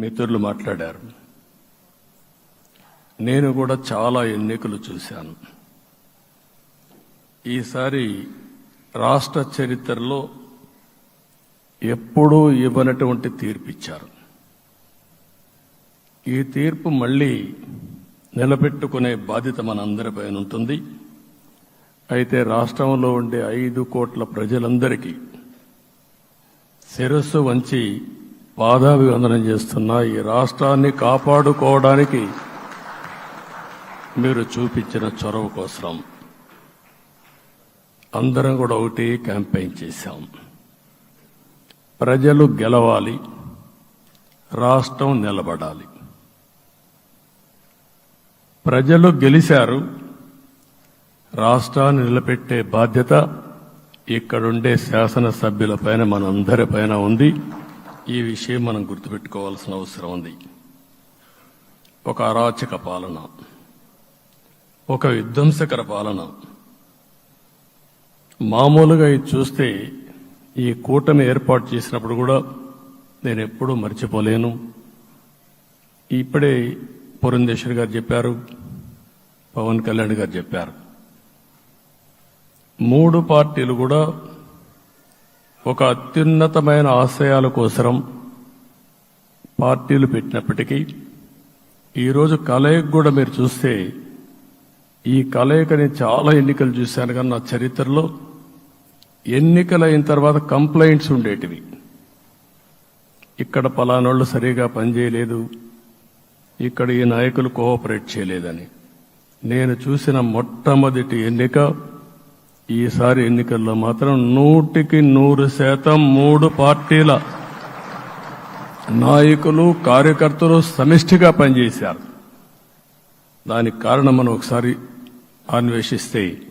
మిత్రులు మాట్లాడారు. నేను కూడా చాలా ఎన్నికలు చూశాను. ఈసారి రాష్ట్ర చరిత్రలో ఎప్పుడూ ఇవ్వనటువంటి తీర్పు ఇచ్చారు ఈ తీర్పు మళ్ళీ నిలబెట్టుకునే బాధ్యత మనందరిపైన ఉంటుంది. అయితే రాష్ట్రంలో ఉండే ఐదు కోట్ల ప్రజలందరికీ శిరస్సు వంచి పాదాభివందనం చేస్తున్నా ఈ రాష్ట్రాన్ని కాపాడుకోవడానికి మీరు చూపించిన చొరవ కోసం అందరం కూడా ఒకటి క్యాంపెయిన్ చేశాం. ప్రజలు గెలవాలి రాష్ట్రం నిలబడాలి. ప్రజలు గెలిచారు రాష్ట్రాన్ని నిలబెట్టే బాధ్యత ఇక్కడుండే శాసనసభ్యులపైన మనందరిపైన ఉంది. ఈ విషయం మనం గుర్తుపెట్టుకోవాల్సిన అవసరం ఉంది. ఒక అరాచక పాలన ఒక విధ్వంసకర పాలన. మామూలుగా ఇది చూస్తే ఈ కూటమి ఏర్పాటు చేసినప్పుడు కూడా నేను ఎప్పుడూ మర్చిపోలేను. ఇప్పుడే పురంధేశ్వరి గారు చెప్పారు పవన్ కళ్యాణ్ గారు చెప్పారు. మూడు పార్టీలు కూడా ఒక అత్యున్నతమైన ఆశయాల కోసరం పార్టీలు పెట్టినప్పటికీ ఈరోజు కలయిక కూడా మీరు చూస్తే ఈ కలయికని చాలా ఎన్నికలు చూశాను కానీ నా చరిత్రలో ఎన్నికలైన తర్వాత కంప్లైంట్స్ ఉండేటివి. ఇక్కడ పలానోళ్ళు సరిగా పనిచేయలేదు ఇక్కడ ఈ నాయకులు కోఆపరేట్ చేయలేదని. నేను చూసిన మొట్టమొదటి ఎన్నిక ఈసారి ఎన్నికల్లో మాత్రం నూటికి నూరు శాతం మూడు పార్టీల నాయకులు కార్యకర్తలు సమిష్టిగా పనిచేశారు. దానికి కారణం మనం ఒకసారి అన్వేషిస్తే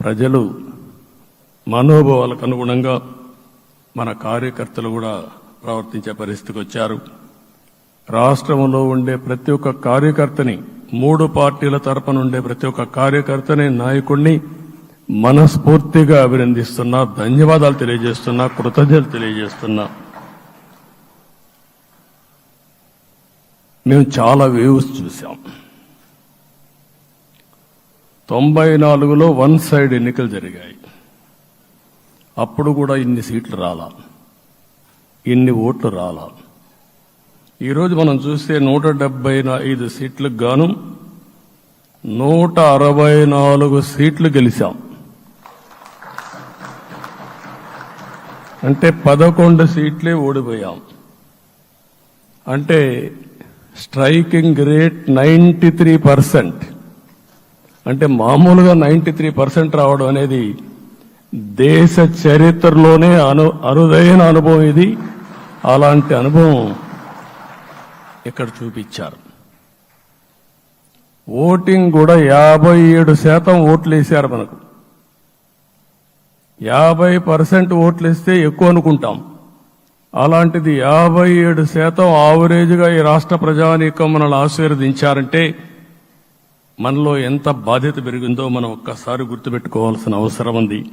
ప్రజలు మనోభావాలకు అనుగుణంగా మన కార్యకర్తలు కూడా ప్రవర్తించే పరిస్థితికి వచ్చారు. రాష్ట్రంలో ఉండే ప్రతి ఒక్క కార్యకర్తని మూడు పార్టీల తరపున ఉండే ప్రతి ఒక్క కార్యకర్తని నాయకుడిని మనస్ఫూర్తిగా అభినందిస్తున్నా ధన్యవాదాలు తెలియజేస్తున్నా కృతజ్ఞతలు తెలియజేస్తున్నా. మేము చాలా వ్యూస్ చూసాం తొంభై నాలుగులో వన్ సైడ్ ఎన్నికలు జరిగాయి. అప్పుడు కూడా ఇన్ని సీట్లు రాలా. ఇన్ని ఓట్లు రాలా. ఈరోజు మనం చూస్తే నూట డెబ్బై ఐదు సీట్లకు గాను నూట అరవై నాలుగు సీట్లు గెలిచాం. అంటే పదకొండు సీట్లే ఓడిపోయాం. అంటే striking rate ninety three percent. అంటే మామూలుగా నైంటీ త్రీ పర్సెంట్ రావడం అనేది దేశ చరిత్రలోనే అను అరుదైన అనుభవం ఇది. అలాంటి అనుభవం ఇక్కడ చూపించారు. ఓటింగ్ కూడా యాభై ఏడు శాతం ఓట్లు వేశారు మనకు. యాభై పర్సెంట్ ఓట్లు ఇస్తే ఎక్కువ అనుకుంటాం. అలాంటిది యాభై ఏడు శాతం ఆవరేజ్గా ఈ రాష్ట్ర ప్రజానీకం మనల్ని ఆశీర్వదించారంటే మనలో ఎంత బాధ్యత పెరిగిందో మనం ఒక్కసారి గుర్తుపెట్టుకోవాల్సిన అవసరం ఉంది.